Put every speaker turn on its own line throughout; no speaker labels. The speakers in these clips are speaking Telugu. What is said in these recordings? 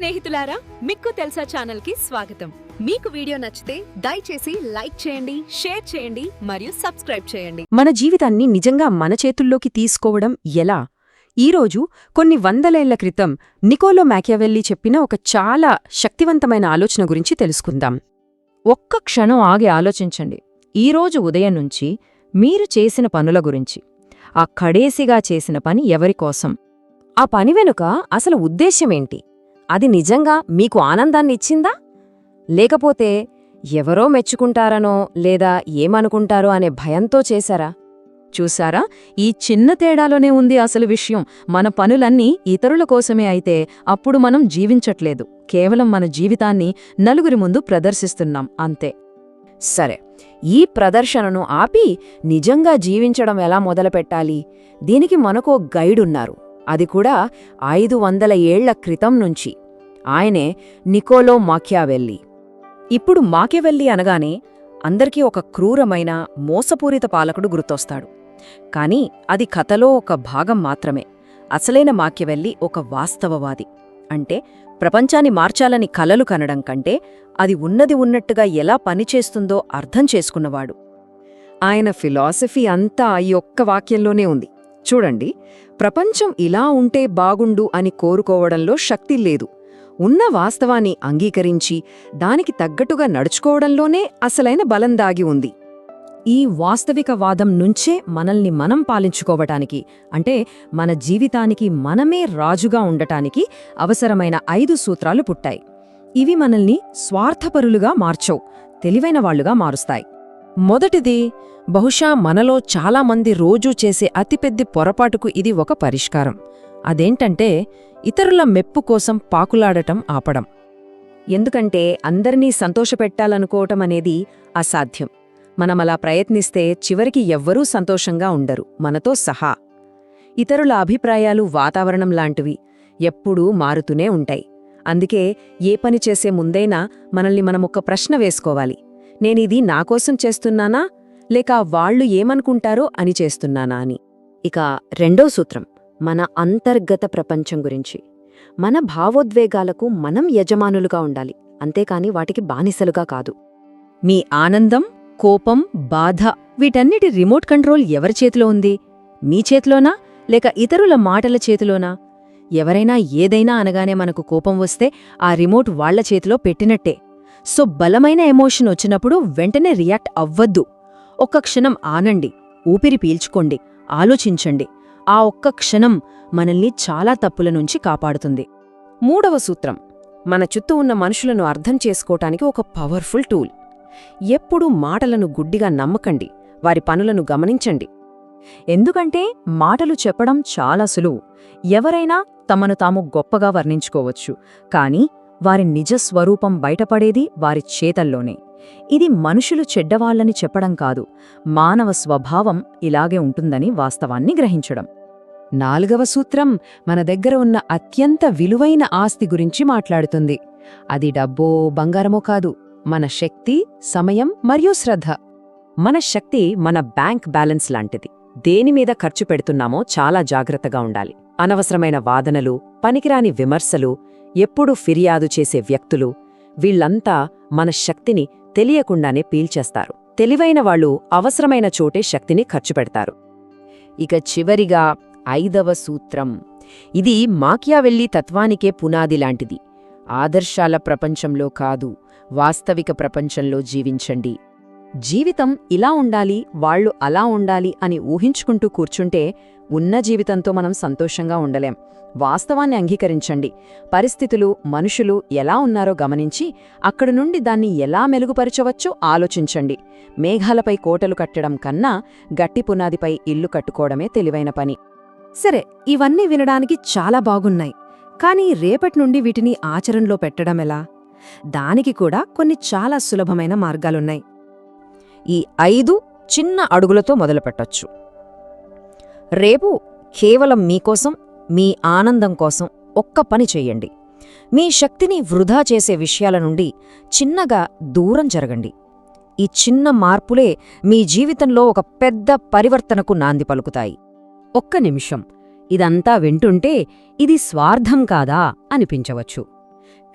స్నేహితులారా మిక్కు తెలుసా ఛానల్కి స్వాగతం. మీకు వీడియో నచ్చితే దయచేసి లైక్ చేయండి షేర్ చేయండి మరియు సబ్స్క్రైబ్ చేయండి.
మన జీవితాన్ని నిజంగా మన చేతుల్లోకి తీసుకోవడం ఎలా? ఈరోజు కొన్ని వందలేళ్ళ క్రితం నికోలో మ్యాకియావెల్లి చెప్పిన ఒక చాలా శక్తివంతమైన ఆలోచన గురించి తెలుసుకుందాం.
ఒక్క క్షణం ఆగి ఆలోచించండి. ఈరోజు ఉదయం నుంచి మీరు చేసిన పనుల గురించి ఆ కడేసిగా చేసిన పని ఎవరికోసం
ఆ పని వెనుక అసలు ఉద్దేశ్యమేంటి అది నిజంగా మీకు ఆనందాన్ని ఇచ్చిందా లేకపోతే ఎవరో మెచ్చుకుంటారనో లేదా ఏమనుకుంటారో అనే భయంతో చేశారా?
చూసారా ఈ చిన్న తేడాలోనే ఉంది అసలు విషయం. మన పనులన్నీ ఇతరుల కోసమే అయితే అప్పుడు మనం జీవించట్లేదు. కేవలం మన జీవితాన్ని నలుగురి ముందు ప్రదర్శిస్తున్నాం. అంతే.
సరే. ఈ ప్రదర్శనను ఆపి నిజంగా జీవించడం ఎలా మొదలుపెట్టాలి? దీనికి మనకో గైడున్నారు. అది కూడా ఐదు వందల ఏళ్ళ క్రితం నుంచి. ఆయనే నికోలో మాక్యావెల్లి. ఇప్పుడు మాక్యవెల్లి అనగానే అందరికీ ఒక క్రూరమైన మోసపూరిత పాలకుడు గుర్తొస్తాడు. కాని అది కథలో ఒక భాగం మాత్రమే. అసలైన మాక్యవెల్లి ఒక వాస్తవవాది. అంటే ప్రపంచాన్ని మార్చాలని కలలు కనడం కంటే అది ఉన్నది ఉన్నట్టుగా ఎలా పనిచేస్తుందో అర్థం చేసుకున్నవాడు. ఆయన ఫిలాసఫీ అంతా ఈ ఒక్క వాక్యంలోనే ఉంది. చూడండి ప్రపంచం ఇలా ఉంటే బాగుండు అని కోరుకోవడంలో శక్తి లేదు. ఉన్న వాస్తవాన్ని అంగీకరించి దానికి తగ్గట్టుగా నడుచుకోవడంలోనే అసలైన బలం దాగి ఉంది. ఈ వాస్తవిక వాదం నుంచే మనల్ని మనం పాలించుకోవటానికి అంటే మన జీవితానికి మనమే రాజుగా ఉండటానికి అవసరమైన ఐదు సూత్రాలు పుట్టాయి. ఇవి మనల్ని స్వార్థపరులుగా మార్చవు తెలివైన వాళ్ళుగా మారుస్తాయి. మొదటిది బహుశా మనలో చాలామంది రోజూ చేసే అతిపెద్ద పొరపాటుకు ఇది ఒక పరిష్కారం. అదేంటంటే ఇతరుల మెప్పు కోసం పాకులాడటం ఆపడం. ఎందుకంటే అందరినీ సంతోషపెట్టాలనుకోవటం అనేది అసాధ్యం. మనమలా ప్రయత్నిస్తే చివరికి ఎవ్వరూ సంతోషంగా ఉండరు మనతో సహా. ఇతరుల అభిప్రాయాలు వాతావరణం లాంటివి ఎప్పుడూ మారుతూనే ఉంటాయి. అందుకే ఏ పని చేసే ముందైనా మనల్ని మనమొక్క ప్రశ్న వేసుకోవాలి. నేనిది నాకోసం చేస్తున్నానా? లేక వాళ్ళు ఏమనుకుంటారో అని చేస్తున్నానా అని. ఇక రెండో సూత్రం మన అంతర్గత ప్రపంచం గురించి. మన భావోద్వేగాలకు మనం యజమానులుగా ఉండాలి. అంతేకాని వాటికి బానిసలుగా కాదు. మీ ఆనందం కోపం బాధ వీటన్నిటి రిమోట్ కంట్రోల్ ఎవరి చేతిలో ఉంది? మీ చేతిలోనా? లేక ఇతరుల మాటల చేతిలోనా? ఎవరైనా ఏదైనా అనగానే మనకు కోపం వస్తే ఆ రిమోట్ వాళ్ళ చేతిలో పెట్టినట్టే. సో బలమైన ఎమోషన్ వచ్చినప్పుడు వెంటనే రియాక్ట్ అవ్వద్దు. ఒక్క క్షణం ఆనండి ఊపిరి పీల్చుకోండి ఆలోచించండి. ఆ ఒక్క క్షణం మనల్ని చాలా తప్పుల నుంచి కాపాడుతుంది. మూడవ సూత్రం మన చుట్టూ ఉన్న మనుషులను అర్థం చేసుకోటానికి ఒక పవర్ఫుల్ టూల్. ఎప్పుడూ మాటలను గుడ్డిగా నమ్మకండి వారి పనులను గమనించండి. ఎందుకంటే మాటలు చెప్పడం చాలా సులువు. ఎవరైనా తమను తాము గొప్పగా వర్ణించుకోవచ్చు. కాని వారి నిజ స్వరూపం బయటపడేది వారి చేతల్లోనే. ఇది మనుషులు చెడ్డవాళ్ళని చెప్పడం కాదు మానవ స్వభావం ఇలాగే ఉంటుందని వాస్తవాన్ని గ్రహించడం. నాలుగవ సూత్రం మన దగ్గర ఉన్న అత్యంత విలువైన ఆస్తి గురించి మాట్లాడుతుంది. అది డబ్బో బంగారమో కాదు మన శక్తి సమయం మరియు శ్రద్ధ. మన శక్తి మన బ్యాంక్ బ్యాలెన్స్ లాంటిది. దేనిమీద ఖర్చు పెడుతున్నామో చాలా జాగ్రత్తగా ఉండాలి. అనవసరమైన వాదనలు పనికిరాని విమర్శలు ఎప్పుడూ ఫిర్యాదు చేసే వ్యక్తులు వీళ్ళంతా మన శక్తిని తెలియకుండానే పీల్చేస్తారు. తెలివైన వాళ్ళు అవసరమైన చోటే శక్తిని ఖర్చు పెడతారు ఇక చివరిగా ఐదవ సూత్రం. ఇది మాకియావెల్లి తత్వానికే పునాది లాంటిది. ఆదర్శాల ప్రపంచంలో కాదు వాస్తవిక ప్రపంచంలో జీవించండి. జీవితం ఇలా ఉండాలి వాళ్ళు అలా ఉండాలి అని ఊహించుకుంటూ కూర్చుంటే ఉన్న జీవితంతో మనం సంతోషంగా ఉండలేం. వాస్తవాన్ని అంగీకరించండి. పరిస్థితులు మనుషులు ఎలా ఉన్నారో గమనించి అక్కడి నుండి దాన్ని ఎలా మెరుగుపరచవచ్చో ఆలోచించండి. మేఘాలపై కోటలు కట్టడం కన్నా గట్టి పునాదిపై ఇల్లు కట్టుకోవడమే తెలివైన పని. సరే ఇవన్నీ వినడానికి చాలా బాగున్నాయి. కానీ రేపటి నుండి వీటిని ఆచరణలో పెట్టడం ఎలా? దానికి కూడా కొన్ని చాలా సులభమైన మార్గాలున్నాయి. ఈ ఐదు చిన్న అడుగులతో మొదలుపెట్టొచ్చు. రేపు కేవలం మీకోసం మీ ఆనందం కోసం ఒక్క పని చెయ్యండి మీ శక్తిని వృధా చేసే విషయాల నుండి చిన్నగా దూరం జరగండి. ఈ చిన్న మార్పులే మీ జీవితంలో ఒక పెద్ద పరివర్తనకు నాంది పలుకుతాయి. ఒక్క నిమిషం. ఇదంతా వింటుంటే ఇది స్వార్థం కాదా అనిపించవచ్చు.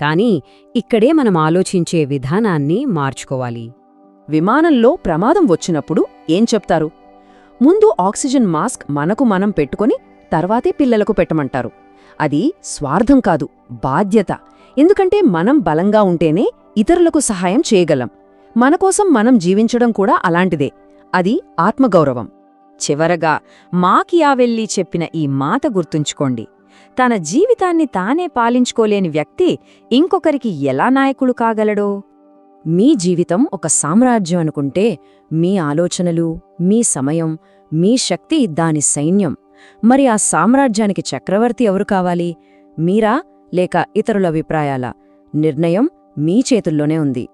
కానీ ఇక్కడే మనం ఆలోచించే విధానాన్ని మార్చుకోవాలి.
విమానంలో ప్రమాదం వచ్చినప్పుడు ఏం చెప్తారు? ముందు ఆక్సిజన్ మాస్క్ మనకు మనం పెట్టుకొని తర్వాతే పిల్లలకు పెట్టమంటారు. అది స్వార్థం కాదు బాధ్యత. ఎందుకంటే మనం బలంగా ఉంటేనే ఇతరులకు సహాయం చేయగలం. మనకోసం మనం జీవించడం కూడా అలాంటిదే. అది ఆత్మగౌరవం.
చివరగా మాకియావెల్లి చెప్పిన ఈ మాట గుర్తుంచుకోండి. తన జీవితాన్ని తానే పాలించుకోలేని వ్యక్తి ఇంకొకరికి ఎలా నాయకుడు కాగలడో?
మీ జీవితం ఒక సామ్రాజ్యం అనుకుంటే మీ ఆలోచనలు మీ సమయం మీ శక్తి దాని సైన్యం. మరి ఆ సామ్రాజ్యానికి చక్రవర్తి ఎవరు కావాలి? మీరా లేక ఇతరుల అభిప్రాయాలా? నిర్ణయం మీ చేతుల్లోనే ఉంది.